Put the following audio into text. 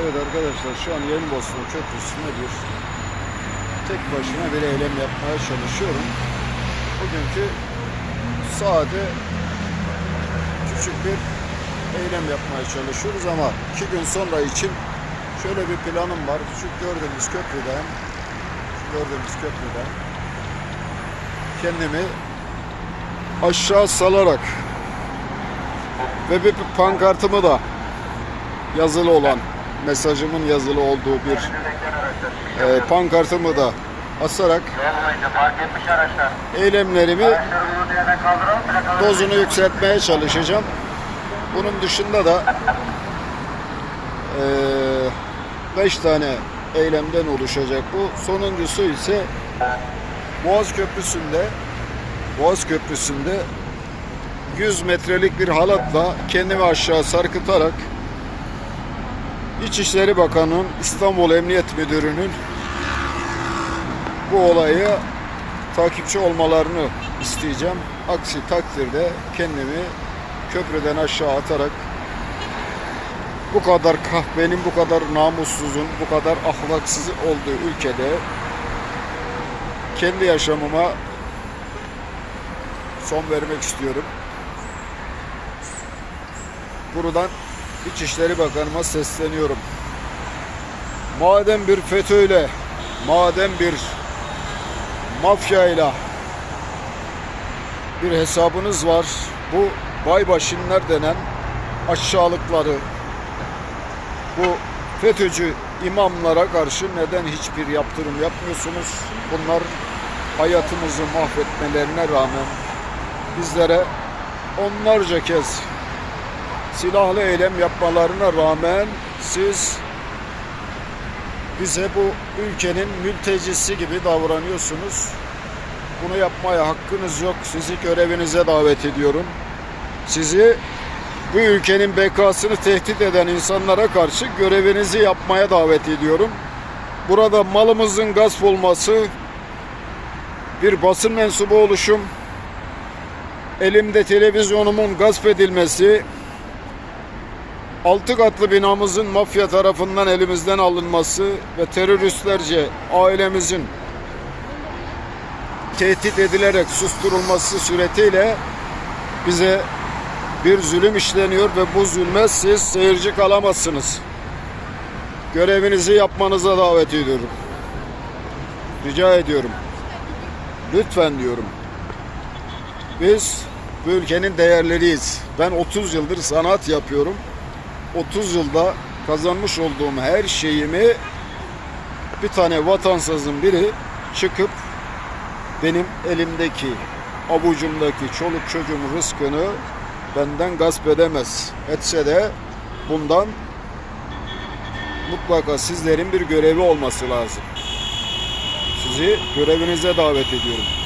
Evet arkadaşlar şu an Yenibosna Köprüsü'nde bir tek başına bir eylem yapmaya çalışıyorum. Bugünkü sade küçük bir eylem yapmaya çalışıyoruz ama iki gün sonra için şöyle bir planım var. Şu gördüğünüz köprüden şu gördüğünüz köprüden kendimi aşağı salarak ve bir pankartımı da yazılı olan mesajımın yazılı olduğu bir e, pankartımı da asarak eylemlerimi dozunu yükseltmeye çalışacağım. Bunun dışında da 5 tane eylemden oluşacak bu. Sonuncusu ise Boğaz Köprüsü'nde Boğaz Köprüsü'nde 100 metrelik bir halatla kendimi aşağı sarkıtarak İçişleri Bakanı'nın İstanbul Emniyet Müdürü'nün bu olayı takipçi olmalarını isteyeceğim. Aksi takdirde kendimi köprüden aşağı atarak bu kadar kahvenin, bu kadar namussuzun, bu kadar ahlaksız olduğu ülkede kendi yaşamıma son vermek istiyorum. Buradan İçişleri Bakanıma sesleniyorum. Madem bir FETÖ'yle, madem bir mafyayla bir hesabınız var. Bu baybaşinler denen aşağılıkları bu FETÖ'cü imamlara karşı neden hiçbir yaptırım yapmıyorsunuz? Bunlar hayatımızı mahvetmelerine rağmen bizlere onlarca kez silahlı eylem yapmalarına rağmen siz bize bu ülkenin mültecisi gibi davranıyorsunuz. Bunu yapmaya hakkınız yok. Sizi görevinize davet ediyorum. Sizi bu ülkenin bekasını tehdit eden insanlara karşı görevinizi yapmaya davet ediyorum. Burada malımızın gasp olması, bir basın mensubu oluşum, elimde televizyonumun gasp edilmesi, altı katlı binamızın mafya tarafından elimizden alınması ve teröristlerce ailemizin tehdit edilerek susturulması suretiyle bize bir zulüm işleniyor ve bu zulme siz seyirci kalamazsınız. Görevinizi yapmanıza davet ediyorum. Rica ediyorum. Lütfen diyorum. Biz bu ülkenin değerleriyiz. Ben 30 yıldır sanat yapıyorum. 30 yılda kazanmış olduğum her şeyimi bir tane vatansızın biri çıkıp benim elimdeki avucumdaki çoluk çocuğumun rızkını benden gasp edemez. Etse de bundan mutlaka sizlerin bir görevi olması lazım. Sizi görevinize davet ediyorum.